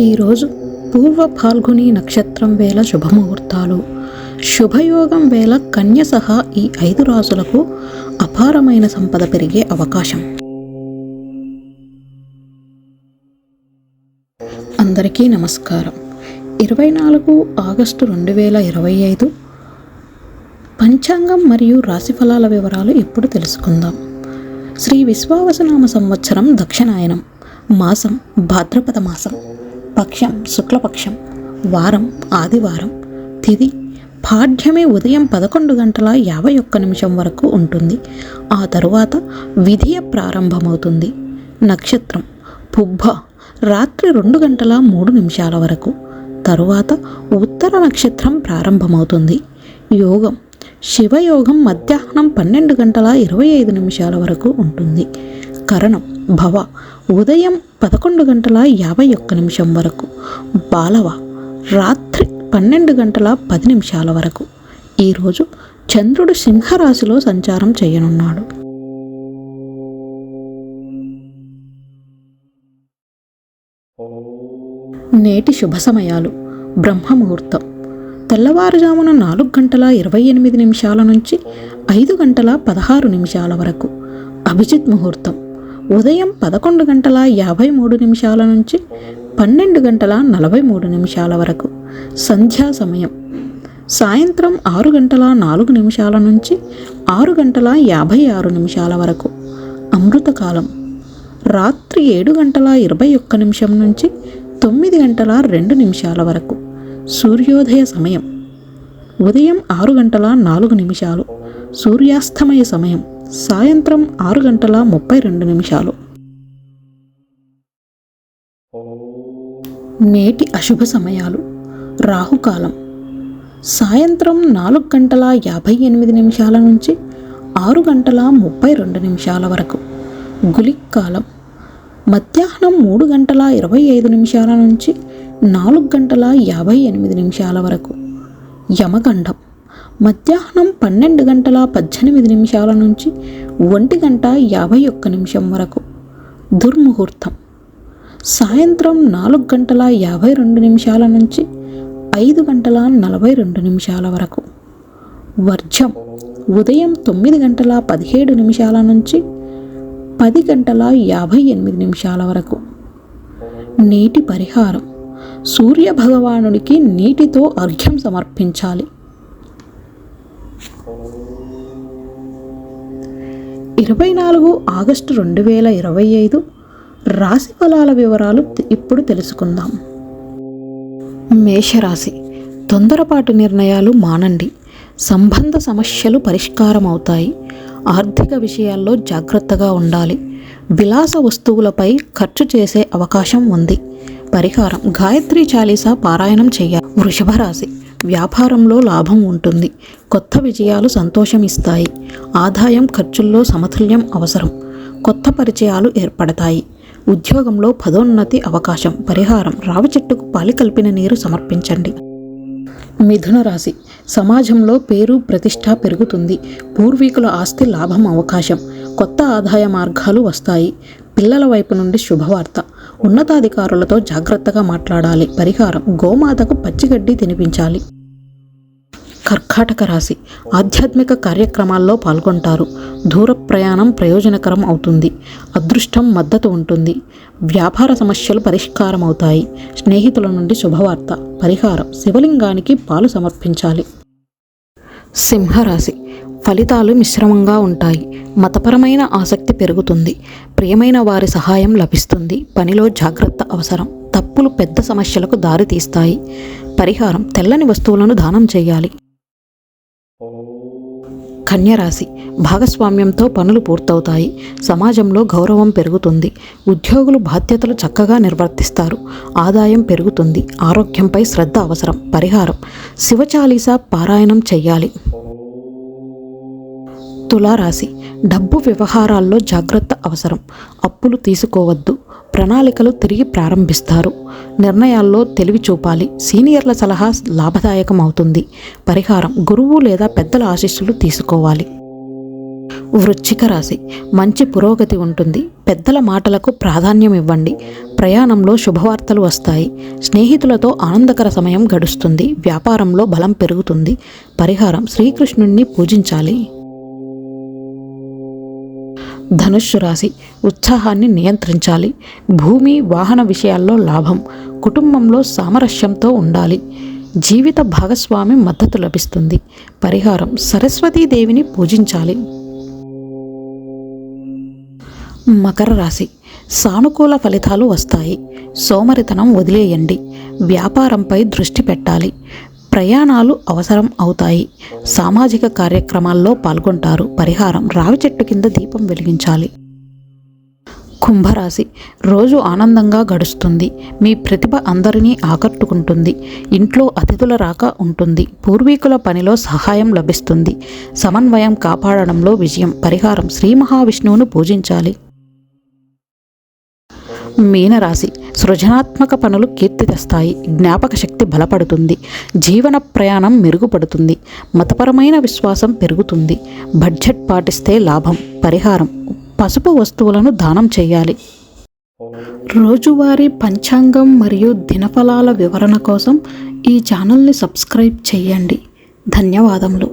ఈరోజు పూర్వ ఫాల్గుని నక్షత్రం వేళ శుభముహూర్తాలు. శుభయోగం వేళ కన్య సహా ఈ ఐదు రాసులకు అపారమైన సంపద పెరిగే అవకాశం. అందరికీ నమస్కారం. ఇరవై నాలుగు ఆగస్టు రెండు వేల ఇరవై ఐదు పంచాంగం మరియు రాశిఫలాల వివరాలు ఇప్పుడు తెలుసుకుందాం. శ్రీ విశ్వావసనామ సంవత్సరం దక్షిణాయనం. మాసం భాద్రపద మాసం పక్షం శుక్లపక్షం వారం ఆదివారం తిది పాఠ్యమే ఉదయం పదకొండు గంటల యాభై ఒక్క నిమిషం వరకు ఉంటుంది. ఆ తరువాత విధియ ప్రారంభమవుతుంది. నక్షత్రం పుబ్బ రాత్రి రెండు గంటల మూడు నిమిషాల వరకు. తరువాత ఉత్తర నక్షత్రం ప్రారంభమవుతుంది. యోగం శివయోగం మధ్యాహ్నం పన్నెండు గంటల ఇరవై ఐదు నిమిషాల వరకు ఉంటుంది. కరణం భవ ఉదయం పదకొండు గంటల యాభై ఒక్క నిమిషం వరకు బాలవ రాత్రి పన్నెండు గంటల పది నిమిషాల వరకు. ఈరోజు చంద్రుడు సింహరాశిలో సంచారం చేయనున్నాడు. నేటి శుభ సమయాలు. బ్రహ్మముహూర్తం. తెల్లవారుజామున నాలుగు గంటల ఇరవై ఎనిమిది నిమిషాల నుంచి ఐదు గంటల పదహారు నిమిషాల వరకు. అభిజిత్ ముహూర్తం. ఉదయం పదకొండు గంటల యాభై మూడు నిమిషాల నుంచి పన్నెండు గంటల నలభై మూడు నిమిషాల వరకు సంధ్యా సమయం. సాయంత్రం ఆరు గంటల నాలుగు నిమిషాల నుంచి ఆరు గంటల యాభై ఆరు నిమిషాల వరకు అమృతకాలం రాత్రి ఏడు గంటల ఇరవై ఒక్క నిమిషం నుంచి తొమ్మిది గంటల రెండు నిమిషాల వరకు సూర్యోదయ సమయం. ఉదయం ఆరు గంటల నాలుగు నిమిషాలు సూర్యాస్తమయ సమయం. సాయంత్రం ఆరు గంటల ముప్పై రెండు నిమిషాలు. నేటి అశుభ సమయాలు. రాహుకాలం. సాయంత్రం నాలుగు గంటల యాభై ఎనిమిది నిమిషాల నుంచి ఆరు గంటల ముప్పై రెండు నిమిషాల వరకు. గులిక్ కాలం మధ్యాహ్నం మూడు గంటల ఇరవై ఐదు నిమిషాల నుంచి నాలుగు గంటల యాభై ఎనిమిది నిమిషాల వరకు. యమగండం. మధ్యాహ్నం పన్నెండు గంటల పద్దెనిమిది నిమిషాల నుంచి ఒంటి గంట యాభై ఒక్క నిమిషం వరకు. దుర్ముహూర్తం. సాయంత్రం నాలుగు గంటల యాభై రెండు నిమిషాల నుంచి ఐదు గంటల నలభై రెండు నిమిషాల వరకు. వర్జం. ఉదయం తొమ్మిది గంటల పదిహేడు నిమిషాల నుంచి పది గంటల యాభై ఎనిమిది నిమిషాల వరకు. నీటి పరిహారం. సూర్య భగవానుడికి నీటితో అర్ఘ్యం సమర్పించాలి. ఇరవై నాలుగు ఆగస్టు రెండు వేల ఇరవై ఐదు రాశి ఫలాల వివరాలు ఇప్పుడు తెలుసుకుందాం. మేషరాశి తొందరపాటు నిర్ణయాలు మానండి. సంబంధ సమస్యలు పరిష్కారం అవుతాయి ఆర్థిక విషయాల్లో జాగ్రత్తగా ఉండాలి. విలాస వస్తువులపై ఖర్చు చేసే అవకాశం ఉంది. పరిహారం గాయత్రి చాలీసా పారాయణం చేయాలి. వృషభ రాశి వ్యాపారంలో లాభం ఉంటుంది. కొత్త విజయాలు సంతోషం ఇస్తాయి ఆదాయం ఖర్చుల్లో సమతుల్యం అవసరం. కొత్త పరిచయాలు ఏర్పడతాయి. ఉద్యోగంలో పదోన్నతి అవకాశం పరిహారం రావి చెట్టుకు పాలి కలిపిన నీరు సమర్పించండి. మిథున రాశి. సమాజంలో పేరు ప్రతిష్ట పెరుగుతుంది. పూర్వీకుల ఆస్తి లాభం అవకాశం. కొత్త ఆదాయ మార్గాలు వస్తాయి. పిల్లల వైపు నుండి శుభవార్త. ఉన్నతాధికారులతో జాగ్రత్తగా మాట్లాడాలి. పరిహారం గోమాతకు పచ్చిగడ్డి తినిపించాలి. కర్కాటక రాశి. ఆధ్యాత్మిక కార్యక్రమాల్లో పాల్గొంటారు. దూర ప్రయాణం ప్రయోజనకరం అవుతుంది. అదృష్టం మద్దతు ఉంటుంది. వ్యాపార సమస్యలు పరిష్కారం అవుతాయి స్నేహితుల నుండి శుభవార్త పరిహారం శివలింగానికి పాలు సమర్పించాలి. సింహరాశి. ఫలితాలు మిశ్రమంగా ఉంటాయి. మతపరమైన ఆసక్తి పెరుగుతుంది. ప్రియమైన వారి సహాయం లభిస్తుంది. పనిలో జాగ్రత్త అవసరం. తప్పులు పెద్ద సమస్యలకు దారితీస్తాయి. పరిహారం తెల్లని వస్తువులను దానం చేయాలి. కన్యరాశి. భాగస్వామ్యంతో పనులు పూర్తవుతాయి. సమాజంలో గౌరవం పెరుగుతుంది. ఉద్యోగులు బాధ్యతలు చక్కగా నిర్వర్తిస్తారు. ఆదాయం పెరుగుతుంది. ఆరోగ్యంపై శ్రద్ధ అవసరం. పరిహారం. శివచాలీస పారాయణం చెయ్యాలి. తులారాశి. డబ్బు వ్యవహారాల్లో జాగ్రత్త అవసరం. అప్పులు తీసుకోవద్దు. ప్రణాళికలు తిరిగి ప్రారంభిస్తారు. నిర్ణయాల్లో తెలివి చూపాలి సీనియర్ల సలహా లాభదాయకం అవుతుంది పరిహారం గురువు లేదా పెద్దల ఆశీస్సులు తీసుకోవాలి. వృశ్చిక రాశి. మంచి పురోగతి ఉంటుంది. పెద్దల మాటలకు ప్రాధాన్యం ఇవ్వండి. ప్రయాణంలో శుభవార్తలు వస్తాయి. స్నేహితులతో ఆనందకర సమయం గడుస్తుంది. వ్యాపారంలో బలం పెరుగుతుంది. పరిహారం శ్రీకృష్ణుణ్ణి పూజించాలి. ధనుస్సు రాశి ఉత్సాహాన్ని నియంత్రించాలి. భూమి వాహన విషయాల్లో లాభం కుటుంబంలో సామరస్యంతో ఉండాలి. జీవిత భాగస్వామి మద్దతు లభిస్తుంది. పరిహారం సరస్వతీదేవిని పూజించాలి. మకర రాశి. సానుకూల ఫలితాలు వస్తాయి. సోమరితనం వదిలేయండి. వ్యాపారంపై దృష్టి పెట్టాలి. ప్రయాణాలు అవసరం అవుతాయి. సామాజిక కార్యక్రమాల్లో పాల్గొంటారు. పరిహారం రావి చెట్టు కింద దీపం వెలిగించాలి. కుంభరాశి రోజు ఆనందంగా గడుస్తుంది. మీ ప్రతిభ అందరినీ ఆకట్టుకుంటుంది. ఇంట్లో అతిథుల రాక ఉంటుంది. పూర్వీకుల పనిలో సహాయం లభిస్తుంది. సమన్వయం కాపాడడంలో విజయం. పరిహారం శ్రీ మహావిష్ణువును పూజించాలి. మీనరాశి సృజనాత్మక పనులు కీర్తి తెస్తాయి జ్ఞాపక శక్తి బలపడుతుంది జీవన ప్రయాణం మెరుగుపడుతుంది మతపరమైన విశ్వాసం పెరుగుతుంది. బడ్జెట్ పాటిస్తే లాభం పరిహారం పసుపు వస్తువులను దానం చేయాలి. రోజువారీ పంచాంగం మరియు దినఫలాల వివరణ కోసం ఈ ఛానల్ని సబ్స్క్రైబ్ చేయండి. ధన్యవాదములు.